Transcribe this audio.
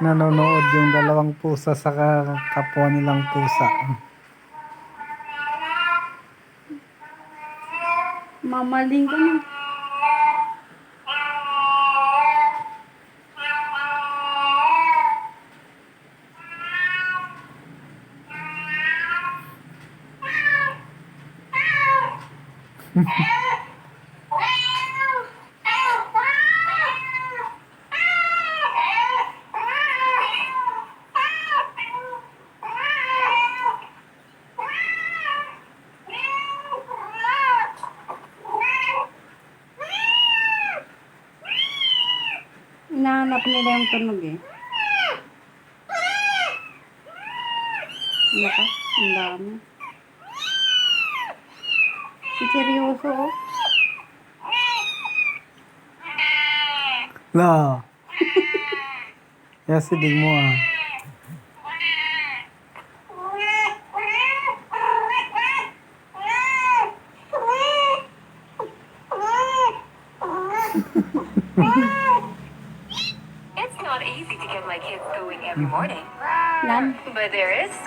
Nanonood yung dalawang pusa sa ka- kapwa nilang pusa. Mamaling ka na. Hinahanap nila yung tunog eh. Naka, ang dami. Seryoso oh. La. Yasidig mo ah. It's not easy to get my kids going every mm-hmm. morning, Yan. but there is